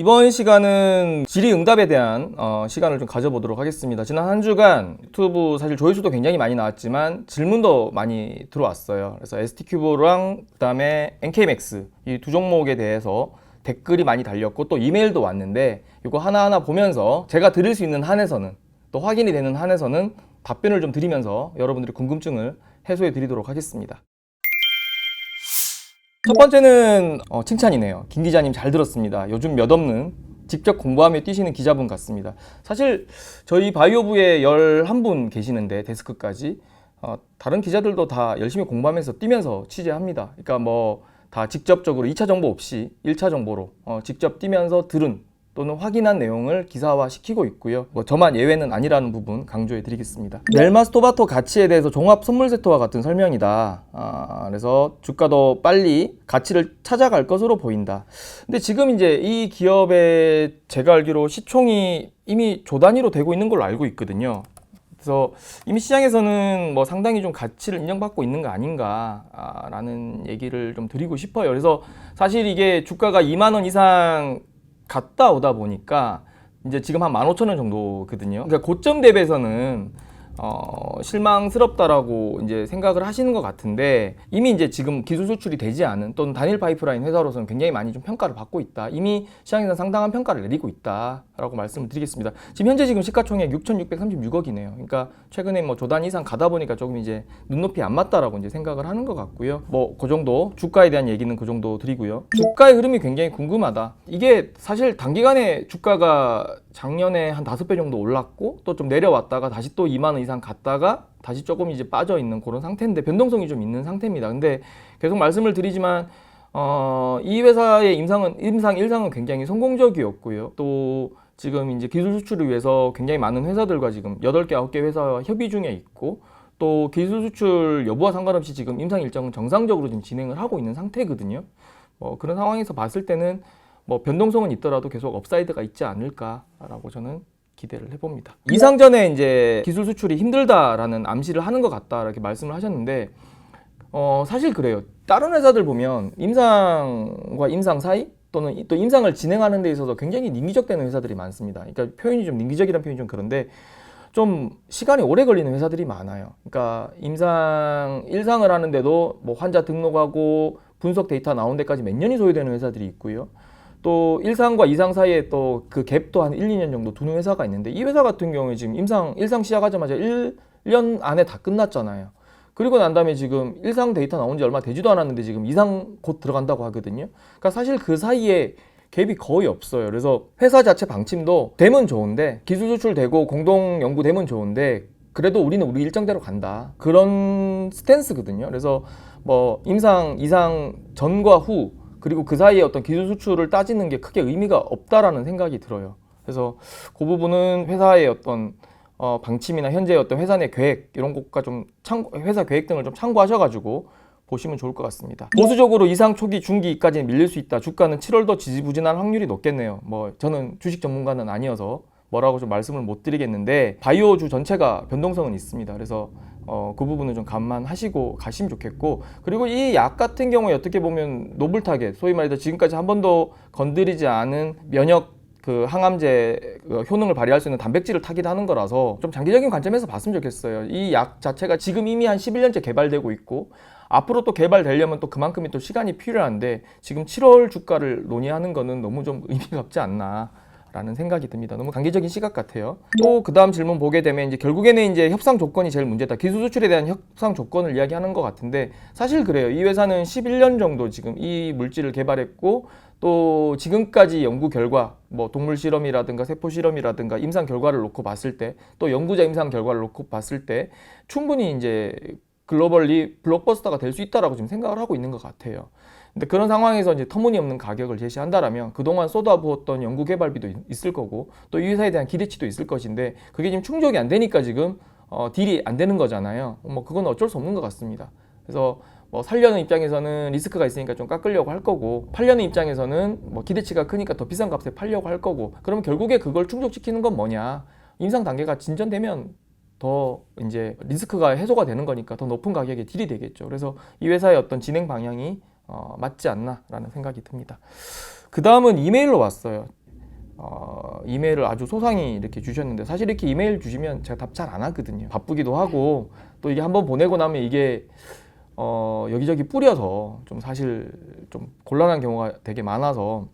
이번 시간은 질의응답에 대한 어, 시간을 좀 가져보도록 하겠습니다. 지난 한 주간 유튜브 사실 조회수도 굉장히 많이 나왔지만 질문도 많이 들어왔어요. 그래서 ST큐브랑 그다음에 NKMX 이 두 종목에 대해서 댓글이 많이 달렸고 또 이메일도 왔는데 이거 하나하나 보면서 제가 드릴 수 있는 한에서는 또 확인이 되는 한에서는 답변을 좀 드리면서 여러분들의 궁금증을 해소해 드리도록 하겠습니다. 첫 번째는 어, 칭찬이네요. 김 기자님 잘 들었습니다. 요즘 몇 없는 직접 공부하며 뛰시는 기자분 같습니다. 사실 저희 바이오부에 11분 계시는데 데스크까지 어, 다른 기자들도 다 열심히 공부하면서 뛰면서 취재합니다. 그러니까 뭐 다 직접적으로 2차 정보 없이 1차 정보로 어, 직접 뛰면서 들은 또는 확인한 내용을 기사화 시키고 있고요. 뭐 저만 예외는 아니라는 부분 강조해 드리겠습니다. 넬마스 토바토 가치에 대해서 종합 선물 세트와 같은 설명이다. 아, 그래서 주가도 빨리 가치를 찾아갈 것으로 보인다. 근데 지금 이제 이 기업의 제가 알기로 시총이 이미 조 단위로 되고 있는 걸로 알고 있거든요. 그래서 이미 시장에서는 뭐 상당히 좀 가치를 인정받고 있는 거 아닌가라는 얘기를 좀 드리고 싶어요. 그래서 사실 이게 주가가 2만 원 이상 갔다 오다 보니까 이제 지금 한 15,000원 정도거든요. 그러니까 고점 대비해서는 어, 실망스럽다라고 이제 생각을 하시는 것 같은데 이미 이제 지금 기술 수출이 되지 않은 또는 단일 파이프라인 회사로서는 굉장히 많이 좀 평가를 받고 있다. 이미 시장에서 상당한 평가를 내리고 있다라고 말씀을 드리겠습니다. 지금 현재 지금 시가총액 6,636억이네요. 그러니까 최근에 뭐 조단 이상 가다 보니까 조금 이제 눈높이 안 맞다라고 이제 생각을 하는 것 같고요. 뭐 그 정도 주가에 대한 얘기는 그 정도 드리고요. 주가의 흐름이 굉장히 궁금하다. 이게 사실 단기간에 주가가 작년에 한 다섯 배 정도 올랐고 또 좀 내려왔다가 다시 또 2만 원 이상 갔다가 다시 조금 이제 빠져 있는 그런 상태인데 변동성이 좀 있는 상태입니다. 근데 계속 말씀을 드리지만 어, 이 회사의 임상은 임상 일상은 굉장히 성공적이었고요. 또 지금 이제 기술 수출을 위해서 굉장히 많은 회사들과 지금 8개, 9개 회사와 협의 중에 있고 또 기술 수출 여부와 상관없이 지금 임상 일정은 정상적으로 지금 진행을 하고 있는 상태거든요. 뭐 그런 상황에서 봤을 때는 뭐 변동성은 있더라도 계속 업사이드가 있지 않을까라고 저는 기대를 해봅니다. 이상 전에 이제 기술 수출이 힘들다라는 암시를 하는 것 같다 이렇게 말씀을 하셨는데 어 사실 그래요. 다른 회사들 보면 임상과 임상 사이 또는 이- 또 임상을 진행하는 데 있어서 굉장히 닌기적되는 회사들이 많습니다. 그러니까 표현이 좀 닌기적이라는 표현이 좀 그런데 좀 시간이 오래 걸리는 회사들이 많아요. 그러니까 임상 일상을 하는데도 뭐 환자 등록하고 분석 데이터 나온 데까지 몇 년이 소요되는 회사들이 있고요. 또 일상과 이상 사이에 또 그 갭도 한 1, 2년 정도 두는 회사가 있는데 이 회사 같은 경우에 지금 임상 일상 시작하자마자 1년 안에 다 끝났잖아요. 그리고 난 다음에 지금 일상 데이터 나온 지 얼마 되지도 않았는데 지금 이상 곧 들어간다고 하거든요. 그러니까 사실 그 사이에 갭이 거의 없어요. 그래서 회사 자체 방침도 되면 좋은데 기술 수출되고 공동 연구 되면 좋은데 그래도 우리는 우리 일정대로 간다. 그런 스탠스거든요. 그래서 뭐 임상 이상 전과 후 그리고 그 사이에 어떤 기술 수출을 따지는 게 크게 의미가 없다라는 생각이 들어요. 그래서 그 부분은 회사의 어떤 어, 방침이나 현재 어떤 회사 내 계획 이런 것과 좀 참고, 회사 계획 등을 좀 참고하셔가지고 보시면 좋을 것 같습니다. 보수적으로 이상 초기 중기까지는 밀릴 수 있다. 주가는 7월도 지지부진할 확률이 높겠네요. 뭐 저는 주식 전문가는 아니어서 뭐라고 좀 말씀을 못 드리겠는데 바이오주 전체가 변동성은 있습니다. 그래서 어, 그 부분은 좀 감안하시고 가시면 좋겠고 그리고 이 약 같은 경우에 어떻게 보면 노블 타겟 소위 말해서 지금까지 한 번도 건드리지 않은 면역 그 항암제 그 효능을 발휘할 수 있는 단백질을 타깃하는 거라서 좀 장기적인 관점에서 봤으면 좋겠어요. 이 약 자체가 지금 이미 한 11년째 개발되고 있고 앞으로 또 개발되려면 또 그만큼의 또 시간이 필요한데 지금 7월 주가를 논의하는 거는 너무 좀 의미가 없지 않나. 라는 생각이 듭니다. 너무 단기적인 시각 같아요. 또 그 다음 질문 보게 되면 이제 결국에는 이제 협상 조건이 제일 문제다. 기술 수출에 대한 협상 조건을 이야기하는 것 같은데 사실 그래요. 이 회사는 11년 정도 지금 이 물질을 개발했고 또 지금까지 연구 결과 뭐 동물 실험이라든가 세포 실험이라든가 임상 결과를 놓고 봤을 때 또 연구자 임상 결과를 놓고 봤을 때 충분히 이제 글로벌리 블록버스터가 될 수 있다라고 지금 생각을 하고 있는 것 같아요. 근데 그런 상황에서 이제 터무니없는 가격을 제시한다라면 그동안 쏟아부었던 연구 개발비도 있- 있을 거고 또 이 회사에 대한 기대치도 있을 것인데 그게 지금 충족이 안 되니까 지금 어, 딜이 안 되는 거잖아요. 뭐 그건 어쩔 수 없는 것 같습니다. 그래서 뭐 살려는 입장에서는 리스크가 있으니까 좀 깎으려고 할 거고 팔려는 입장에서는 뭐 기대치가 크니까 더 비싼 값에 팔려고 할 거고 그러면 결국에 그걸 충족시키는 건 뭐냐 임상 단계가 진전되면 더 이제 리스크가 해소가 되는 거니까 더 높은 가격에 딜이 되겠죠. 그래서 이 회사의 어떤 진행 방향이 어, 맞지 않나라는 생각이 듭니다. 그 다음은 이메일로 왔어요. 어, 이메일을 아주 소상히 이렇게 주셨는데 사실 이렇게 이메일 주시면 제가 답 잘 안 하거든요. 바쁘기도 하고 또 이게 한번 보내고 나면 이게 어, 여기저기 뿌려서 좀 사실 좀 곤란한 경우가 되게 많아서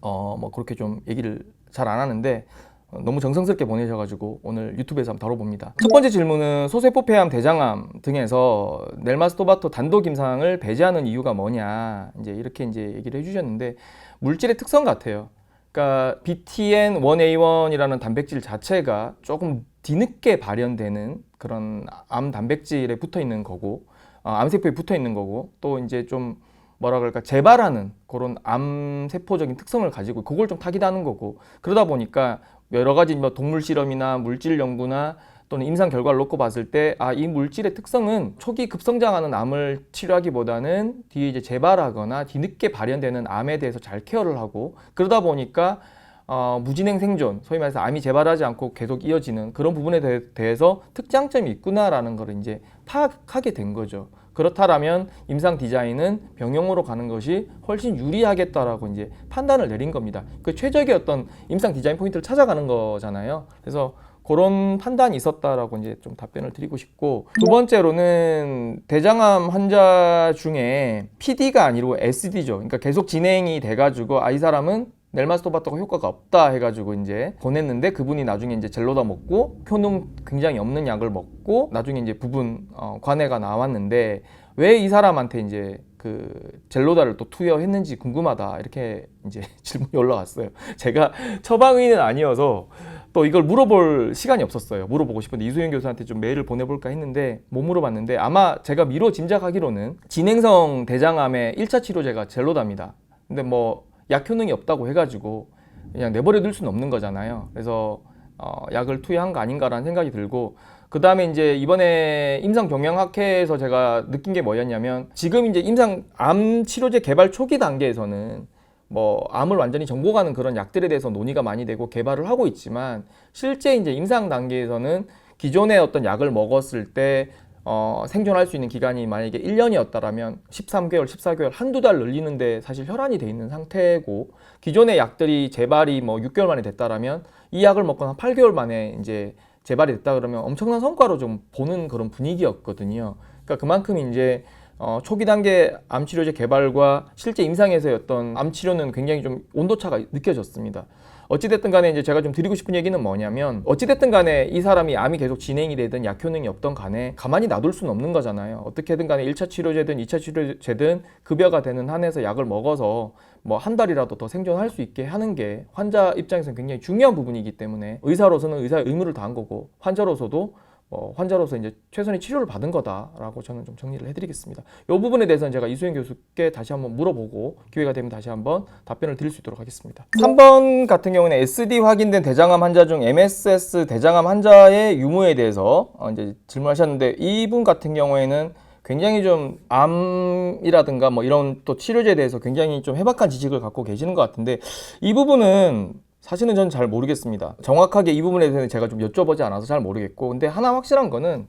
어, 뭐 그렇게 좀 얘기를 잘 안 하는데 어, 너무 정성스럽게 보내셔가지고 오늘 유튜브에서 한번 다뤄봅니다. 첫 번째 질문은 소세포 폐암, 대장암 등에서 넬마스토바토 단독 임상을 배제하는 이유가 뭐냐 이제 이렇게 이제 얘기를 해주셨는데 물질의 특성 같아요. 그러니까 BTN1A1이라는 단백질 자체가 조금 뒤늦게 발현되는 그런 암 단백질에 붙어 있는 거고 어, 암세포에 붙어 있는 거고 또 이제 좀 뭐라 그럴까 재발하는 그런 암세포적인 특성을 가지고 그걸 좀 타깃하는 거고 그러다 보니까 여러 가지 뭐 동물 실험이나 물질 연구나 또는 임상 결과를 놓고 봤을 때 아 이 물질의 특성은 초기 급성장하는 암을 치료하기보다는 뒤에 이제 재발하거나 뒤늦게 발현되는 암에 대해서 잘 케어를 하고 그러다 보니까 어, 무진행 생존, 소위 말해서 암이 재발하지 않고 계속 이어지는 그런 부분에 대, 대해서 특장점이 있구나라는 걸 이제 파악하게 된 거죠. 그렇다라면 임상 디자인은 병용으로 가는 것이 훨씬 유리하겠다라고 이제 판단을 내린 겁니다. 그 최적의 어떤 임상 디자인 포인트를 찾아가는 거잖아요. 그래서 그런 판단이 있었다라고 이제 좀 답변을 드리고 싶고 두 번째로는 대장암 환자 중에 PD가 아니고 SD죠. 그러니까 계속 진행이 돼가지고 아 이 사람은 넬마스토바토가 효과가 없다 해가지고 이제 보냈는데 그분이 나중에 이제 젤로다 먹고 효능 굉장히 없는 약을 먹고 나중에 이제 부분 어, 관해가 나왔는데 왜 이 사람한테 이제 그 젤로다를 또 투여했는지 궁금하다 이렇게 이제 질문이 올라왔어요. 제가 처방의는 아니어서 또 이걸 물어볼 시간이 없었어요. 물어보고 싶은데 이수영 교수한테 좀 메일을 보내볼까 했는데 못 물어봤는데 아마 제가 미로 짐작하기로는 진행성 대장암의 1차 치료제가 젤로다입니다. 근데 뭐 약 효능이 없다고 해가지고 그냥 내버려 둘 수는 없는 거잖아요. 그래서 어, 약을 투여한 거 아닌가라는 생각이 들고 그 다음에 이제 이번에 임상 경영학회에서 제가 느낀 게 뭐였냐면 지금 이제 임상 암 치료제 개발 초기 단계에서는 뭐 암을 완전히 정복하는 그런 약들에 대해서 논의가 많이 되고 개발을 하고 있지만 실제 이제 임상 단계에서는 기존의 어떤 약을 먹었을 때 어, 생존할 수 있는 기간이 만약에 1년이었다라면 13개월, 14개월, 한두 달 늘리는데 사실 혈안이 돼 있는 상태고 기존의 약들이 재발이 뭐 6개월 만에 됐다라면 이 약을 먹고 한 8개월 만에 이제 재발이 됐다 그러면 엄청난 성과로 좀 보는 그런 분위기였거든요. 그러니까 그만큼 이제 어, 초기 단계 암 치료제 개발과 실제 임상에서의 어떤 암 치료는 굉장히 좀 온도차가 느껴졌습니다. 어찌됐든 간에 이제 제가 좀 드리고 싶은 얘기는 뭐냐면 어찌됐든 간에 이 사람이 암이 계속 진행이 되든 약 효능이 없던 간에 가만히 놔둘 수는 없는 거잖아요. 어떻게든 간에 1차 치료제든 2차 치료제든 급여가 되는 한에서 약을 먹어서 뭐한 달이라도 더 생존할 수 있게 하는 게 환자 입장에서는 굉장히 중요한 부분이기 때문에 의사로서는 의사의 의무를 다한 거고 환자로서도 어, 환자로서 이제 최선의 치료를 받은 거다라고 저는 좀 정리를 해드리겠습니다. 이 부분에 대해서는 제가 이수영 교수께 다시 한번 물어보고 기회가 되면 다시 한번 답변을 드릴 수 있도록 하겠습니다. 3번 같은 경우는 SD 확인된 대장암 환자 중 MSS 대장암 환자의 유무에 대해서 어, 이제 질문하셨는데 이분 같은 경우에는 굉장히 좀 암이라든가 뭐 이런 또 치료제에 대해서 굉장히 좀 해박한 지식을 갖고 계시는 것 같은데 이 부분은 사실은 저는 잘 모르겠습니다. 정확하게 이 부분에 대해서는 제가 좀 여쭤보지 않아서 잘 모르겠고 근데 하나 확실한 거는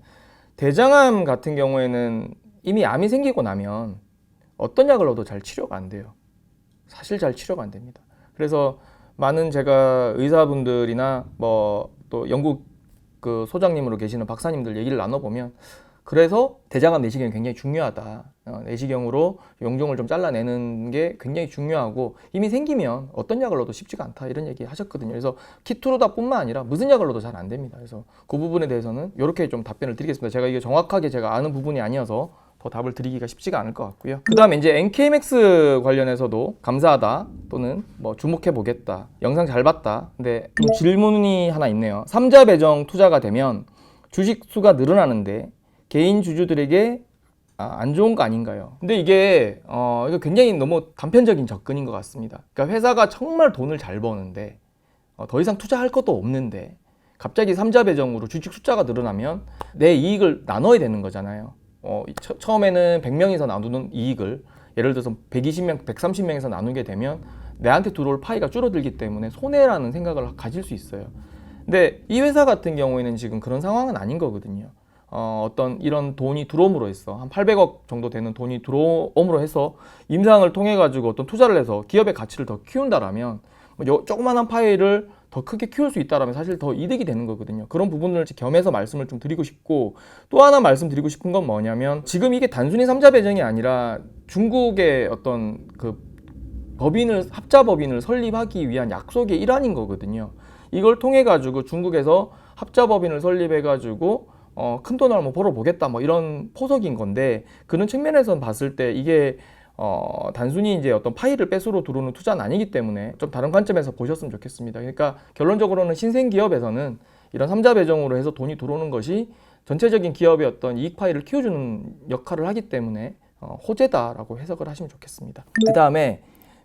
대장암 같은 경우에는 이미 암이 생기고 나면 어떤 약을 넣어도 잘 치료가 안 돼요. 사실 잘 치료가 안 됩니다. 그래서 많은 제가 의사분들이나 뭐 또 영국 그 소장님으로 계시는 박사님들 얘기를 나눠보면 그래서 대장암 내시경이 굉장히 중요하다. 어, 내시경으로 용종을 좀 잘라내는 게 굉장히 중요하고 이미 생기면 어떤 약을 넣어도 쉽지가 않다 이런 얘기 하셨거든요. 그래서 키투로다뿐만 아니라 무슨 약을 넣어도 잘 안 됩니다. 그래서 그 부분에 대해서는 이렇게 좀 답변을 드리겠습니다. 제가 이게 정확하게 제가 아는 부분이 아니어서 더 답을 드리기가 쉽지가 않을 것 같고요. 그 다음에 이제 NKMX 관련해서도 감사하다 또는 뭐 주목해 보겠다. 영상 잘 봤다. 근데 좀 질문이 하나 있네요. 삼자 배정 투자가 되면 주식 수가 늘어나는데 개인 주주들에게 아, 안 좋은 거 아닌가요? 근데 이게 어, 이거 굉장히 너무 단편적인 접근인 것 같습니다. 그러니까 회사가 정말 돈을 잘 버는데 어, 더 이상 투자할 것도 없는데 갑자기 삼자 배정으로 주식 숫자가 늘어나면 내 이익을 나눠야 되는 거잖아요. 어, 이 처, 처음에는 100명에서 나누는 이익을 예를 들어서 120명, 130명에서 나누게 되면 내한테 들어올 파이가 줄어들기 때문에 손해라는 생각을 가질 수 있어요. 근데 이 회사 같은 경우에는 지금 그런 상황은 아닌 거거든요. 어, 어떤 이런 돈이 들어옴으로 해서 한 800억 정도 되는 돈이 들어옴으로 해서 임상을 통해 가지고 어떤 투자를 해서 기업의 가치를 더 키운다라면 뭐뭐 요- 조그만한 파일을 더 크게 키울 수 있다라면 사실 더 이득이 되는 거거든요. 그런 부분을 겸해서 말씀을 좀 드리고 싶고 또 하나 말씀드리고 싶은 건 뭐냐면 지금 이게 단순히 삼자 배정이 아니라 중국의 어떤 그 법인을 합자 법인을 설립하기 위한 약속의 일환인 거거든요. 이걸 통해 가지고 중국에서 합자 법인을 설립해 가지고 어, 큰 돈을 한번 벌어보겠다 뭐 이런 포석인 건데 그런 측면에서 봤을 때 이게 어, 단순히 이제 어떤 파일을 뺏으로 들어오는 투자는 아니기 때문에 좀 다른 관점에서 보셨으면 좋겠습니다. 그러니까 결론적으로는 신생 기업에서는 이런 삼자 배정으로 해서 돈이 들어오는 것이 전체적인 기업의 어떤 이익 파일을 키워주는 역할을 하기 때문에 어, 호재다라고 해석을 하시면 좋겠습니다. 그 다음에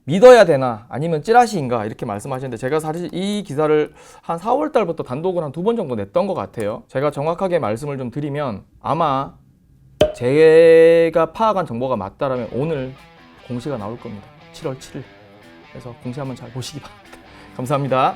믿어야 되나 아니면 찌라시인가 이렇게 말씀하셨는데 제가 사실 이 기사를 한 4월 달부터 단독을 한 두 번 정도 냈던 것 같아요. 제가 정확하게 말씀을 좀 드리면 아마 제가 파악한 정보가 맞다라면 오늘 공시가 나올 겁니다. 7월 7일. 그래서 공시 한번 잘 보시기 바랍니다. 감사합니다.